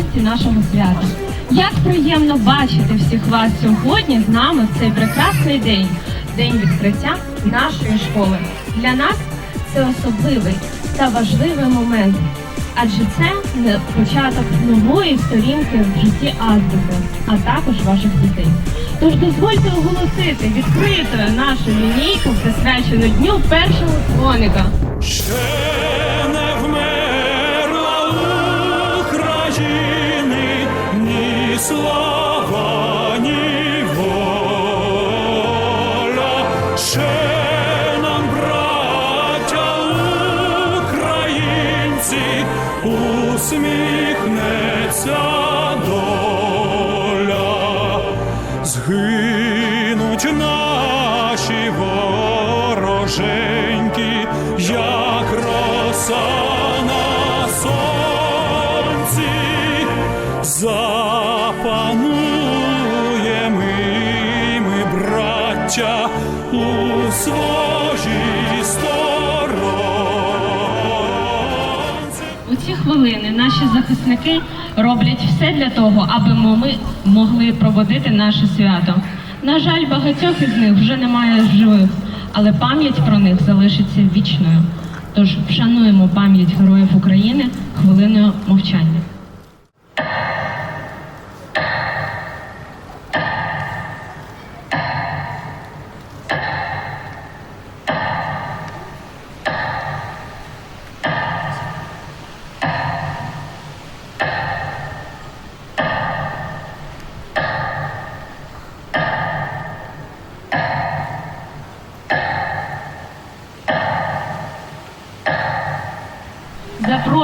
гості нашого свята. Як приємно бачити всіх вас сьогодні з нами в цей прекрасний день, день відкриття нашої школи. Для нас це особливий та важливий момент, адже це не початок нової сторінки в житті азбуки, а також ваших дітей. Тож дозвольте оголосити відкритою нашу лінійку, присвячену дню першого дзвоника. Слава. Ще нам, браття українці, усміхнеться доля. Згинуть наші вороженьки, як хвилини наші захисники роблять все для того, аби ми могли проводити наше свято. На жаль, багатьох із них вже немає живих, але пам'ять про них залишиться вічною. Тож вшануємо пам'ять героїв України хвилиною мовчання.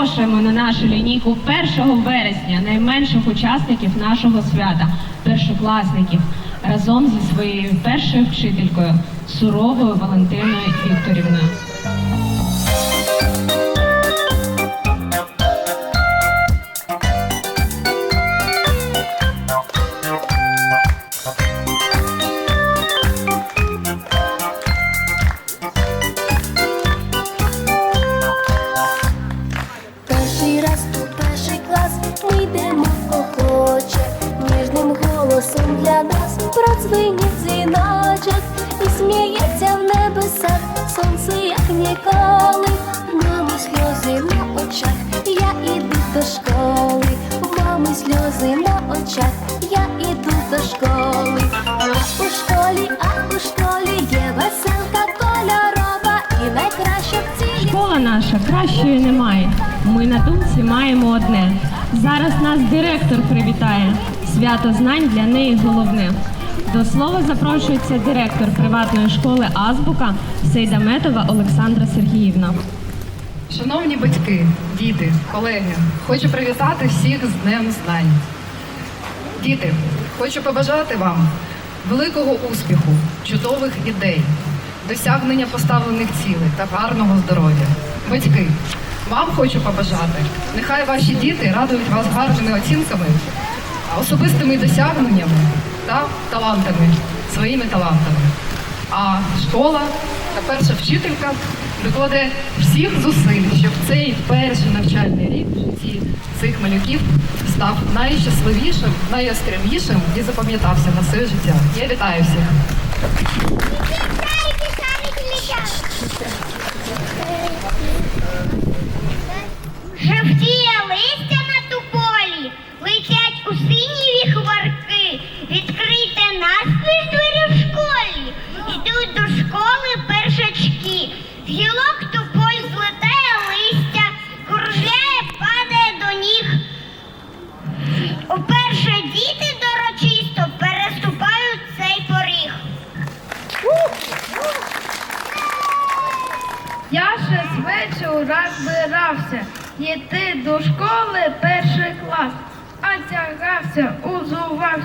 Запрошуємо на нашу лінійку 1 вересня найменших учасників нашого свята, першокласників, разом зі своєю першою вчителькою Суровою Валентиною Вікторівною. Продзвенить дзвіночок і сміється в небесах сонце, як ніколи. В мами сльози на очах, я іду до школи, в мами сльози на очах, я іду до школи. А у школі, а у школі є веселка кольорова і найкраща в цілій. Школа наша кращої немає. Ми на думці маємо одне. Зараз нас директор привітає. Свято знань для неї головне. До слова запрошується директор приватної школи Азбука Сейдаметова Олександра Сергіївна. Шановні батьки, діти, колеги, хочу привітати всіх з Днем Знань. Діти, хочу побажати вам великого успіху, чудових ідей, досягнення поставлених цілей та гарного здоров'я. Батьки, вам хочу побажати, нехай ваші діти радують вас гарними оцінками, особистими досягненнями та талантами, своїми талантами. А школа та перша вчителька докладе всіх зусиль, щоб цей перший навчальний рік в житті цих малюків став найщасливішим, найяскравішим і запам'ятався на все життя. Я вітаю всіх. Жовтіє листя на туполі, летять у сині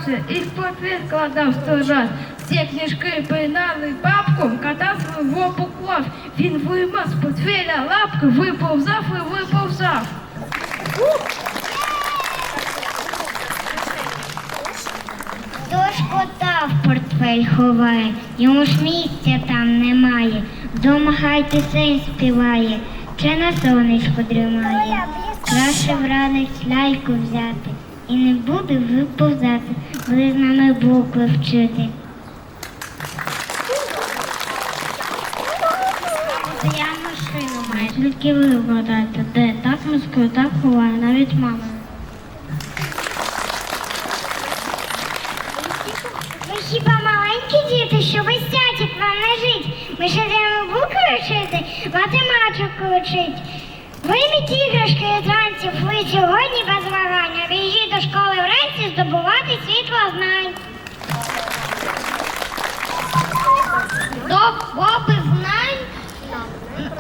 узувався і в папір кладав сто раз. Всі книжки пинали бабком, катав його поклав. Він виймав з портфеля лапки, виповзав і виповзав. Тож кота в портфель ховає, йому ж місця там немає. Вдома гай пісень співає, чи на сонечку дрімає. Краще вранець ляльку взяти і не буде виповзати, буде з нами букви вчити. Я машину маю, тільки ви вгадаєте, де так мискою, так ховає, навіть мама. Ми хіба маленькі діти, що висять, вам не жить. Ми ще йдемо букви вчити, математику вчить. Вийміть іграшки зранці, ви сьогодні без вагання. Біжіть до школи вранці здобувати світло знань. Доби знань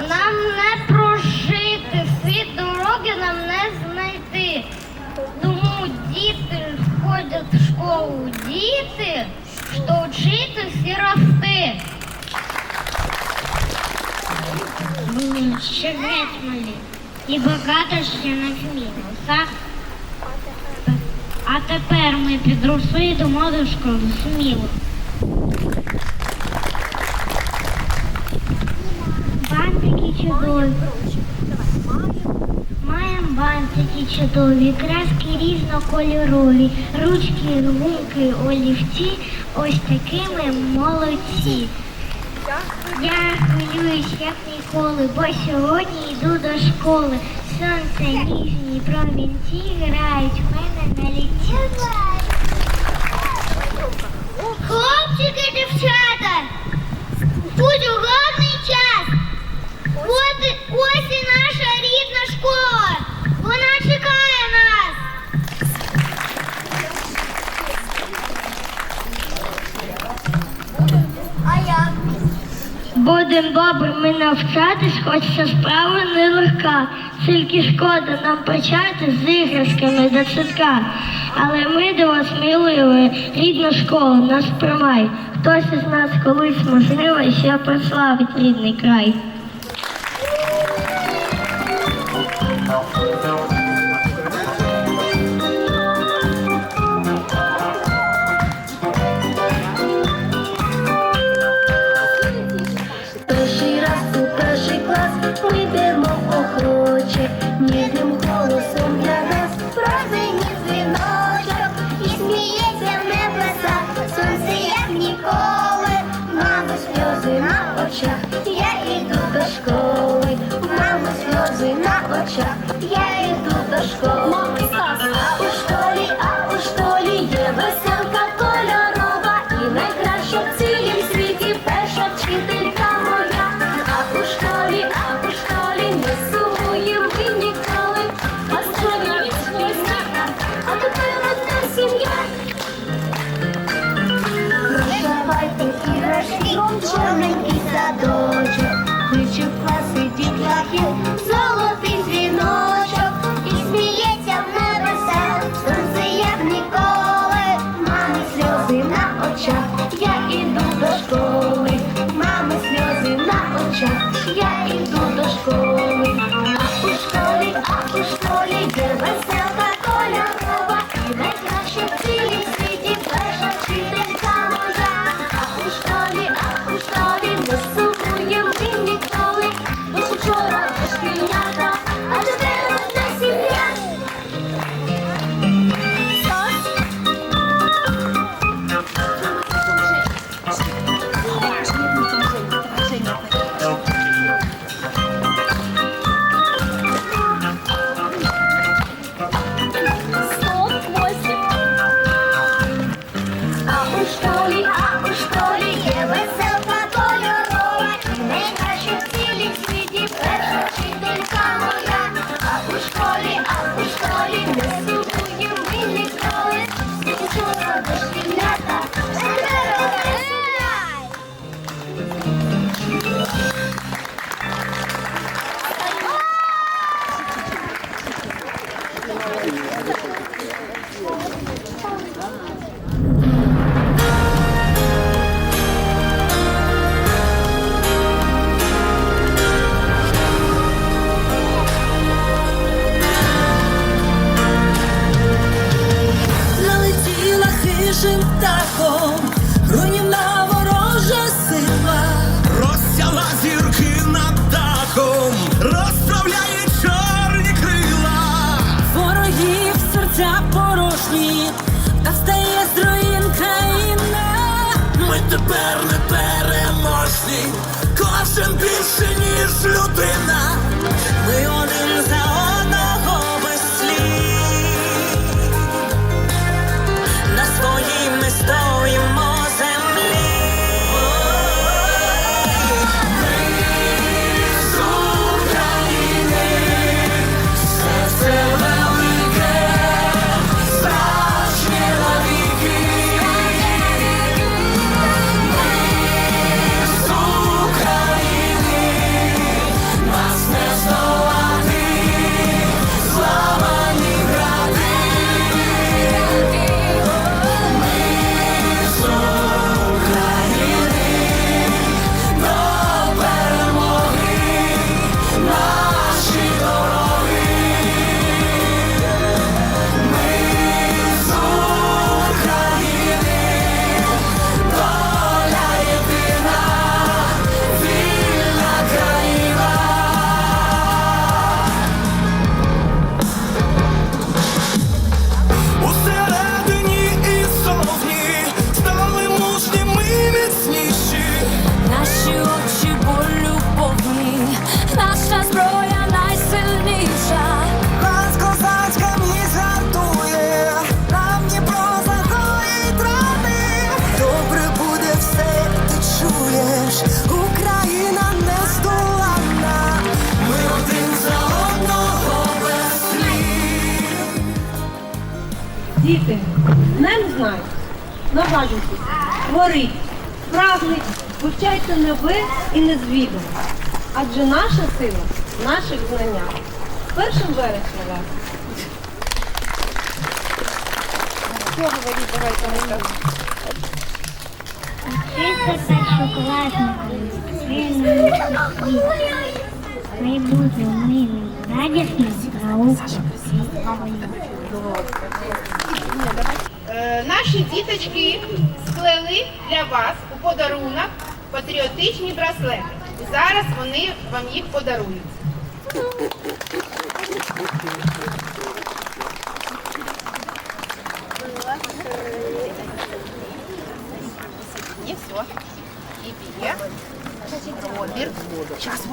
нам не прожити, світ дороги нам не знайти. Тому діти ходять в школу діти, що вчитись і рости. Ще геть малі і багато ще вміємо. Так? А тепер ми підросли і йдемо до школи сміло. Бантики чудові. Маємо бантики чудові, краски різнокольорові, ручки, гумки, олівці, ось такими молодці. Я хвилююсь як ніколи, бо сьогодні йду до школи. Сонце ніжні промінці грають в мене на ліці. Хлопчики, дівчата, будь гарний час. От, ось і наша рідна школа. Вона чекає нас. А як? Будем добрими навчатись, хоч ця справа нелегка. Тільки шкода нам почати з іграшками до садка. Але ми до вас мілили. рідна школа, нас приймай. Хтось із нас колись можливо ще прославить рідний край. я йду до школи. Вивчайте нове і незвідане. Адже наша сила в наших знаннях. З Першим вересня вас. Вчиться першокласникам, сильним світ. Хай буде милим, радісним, наукам і славою. Е, Наші діточки сплели для вас у подарунок патріотичні браслети. Зараз вони вам їх подарують. І все. І б'є. Пробір. Зараз,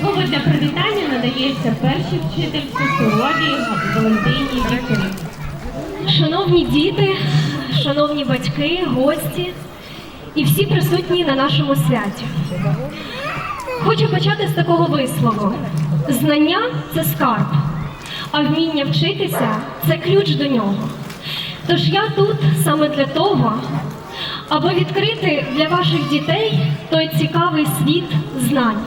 Слово для привітання надається першій вчительці Суровій Валентині Вікторівні. Шановні діти, шановні батьки, гості і всі присутні на нашому святі. Хочу почати з такого вислову: знання це скарб, а вміння вчитися це ключ до нього. Тож я тут саме для того, аби відкрити для ваших дітей той цікавий світ знань,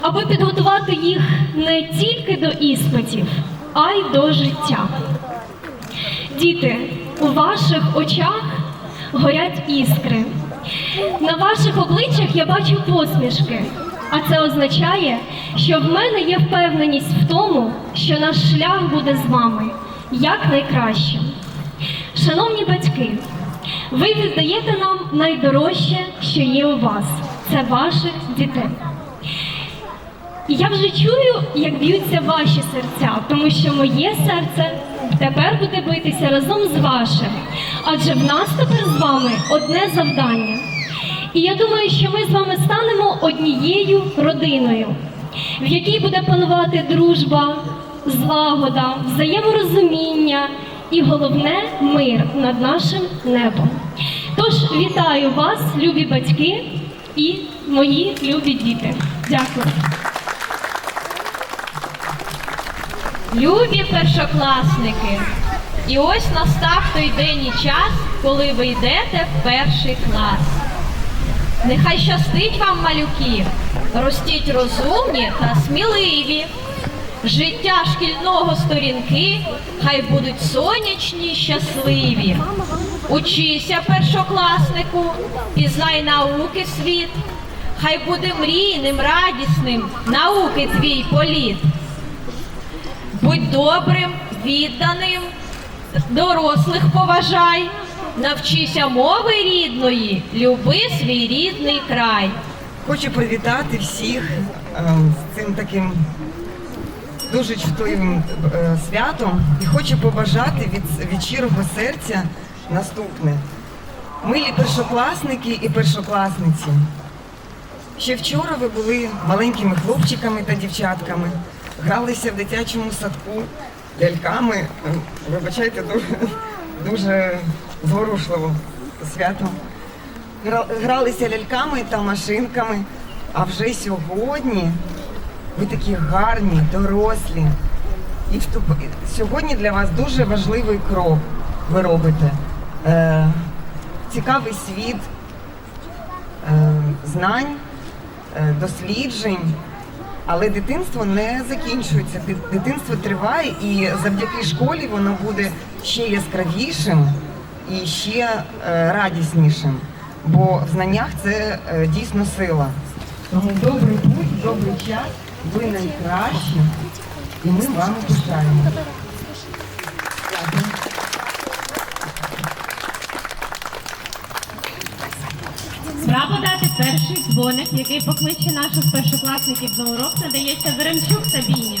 аби підготувати їх не тільки до іспитів, а й до життя. Діти, у ваших очах горять іскри. На ваших обличчях я бачу посмішки, а це означає, що в мене є впевненість в тому, що наш шлях буде з вами якнайкращим. Шановні батьки, ви віддаєте нам найдорожче, що є у вас це ваших дітей. Я вже чую, як б'ються ваші серця, тому що моє серце тепер буде битися разом з вашим. Адже в нас тепер з вами одне завдання. І я думаю, що ми з вами станемо однією родиною, в якій буде панувати дружба, злагода, взаєморозуміння і головне мир над нашим небом. Тож вітаю вас, любі батьки і мої любі діти. Дякую. Любі першокласники, і ось настав той день і час, коли ви йдете в перший клас. Нехай щастить вам, малюки, ростіть розумні та сміливі. Життя шкільного сторінки хай будуть сонячні щасливі. Учися, першокласнику, пізнай науки світ, хай буде мрійним, радісним, науки твій політ. Будь добрим, відданим, дорослих поважай, навчися мови рідної, люби свій рідний край. Хочу привітати всіх е, з цим таким дуже чутливим е, святом і хочу побажати від, від щирого серця наступне. Милі першокласники і першокласниці. Ще вчора ви були маленькими хлопчиками та дівчатками, гралися в дитячому садку ляльками. Вибачайте, дуже, дуже зворушливо свято. Гралися ляльками та машинками. А вже сьогодні ви такі гарні, дорослі. І вступ... сьогодні для вас дуже важливий крок ви робите. Е, цікавий світ е, знань, е, досліджень. Але дитинство не закінчується. Дитинство триває і завдяки школі воно буде ще яскравішим і ще е, радіснішим. Бо в знаннях це е, дійсно сила. Тому добрий путь, добрий час, ви найкращі, і ми вами пишаємо. Перший дзвоник, який покличе наших першокласників на урок, надається Веремчук Сабіні.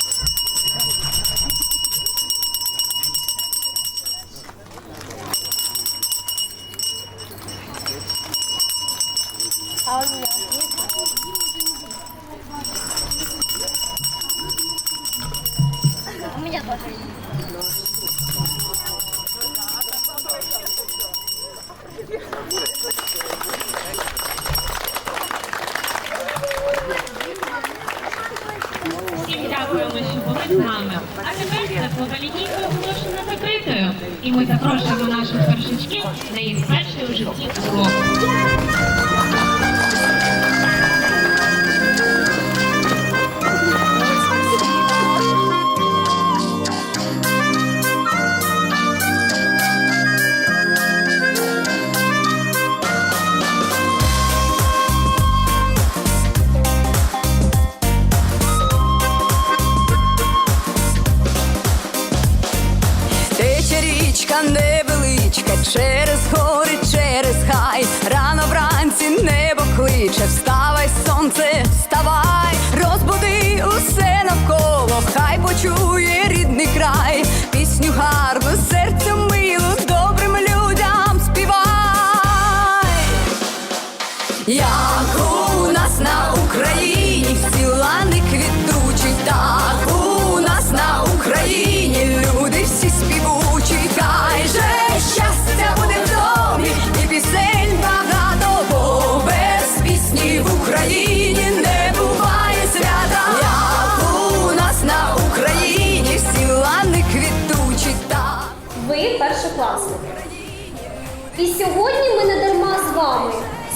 сьогодні ми не дарма з вами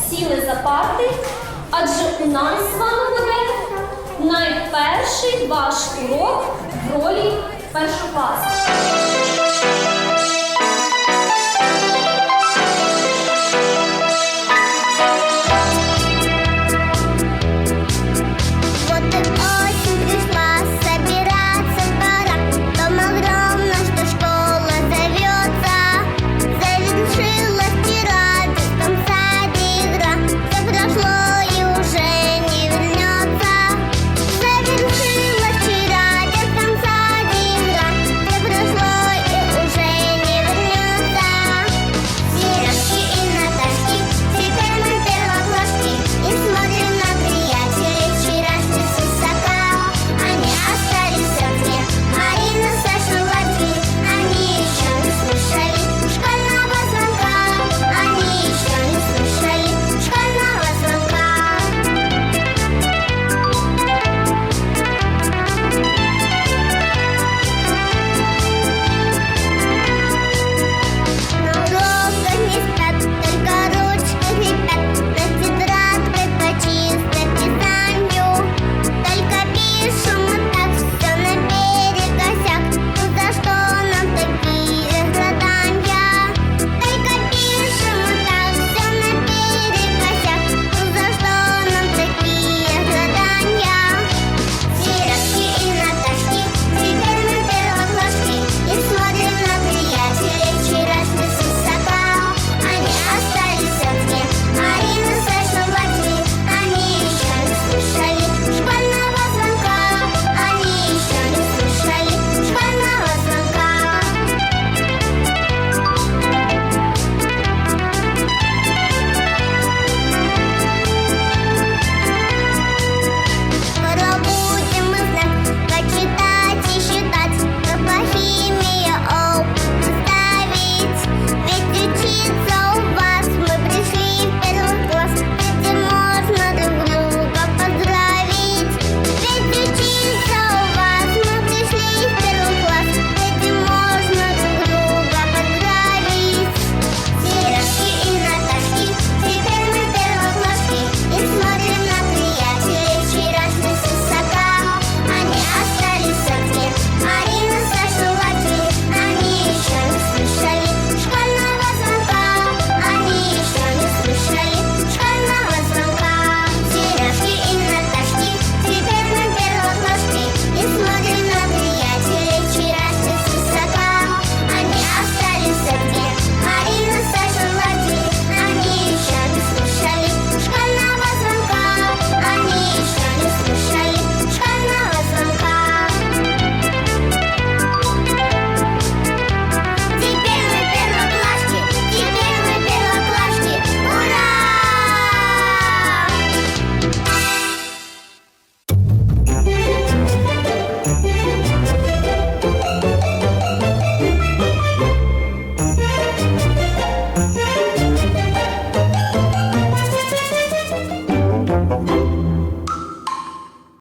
сіли за парти, адже у нас з вами буде найперший ваш урок в ролі першокласника.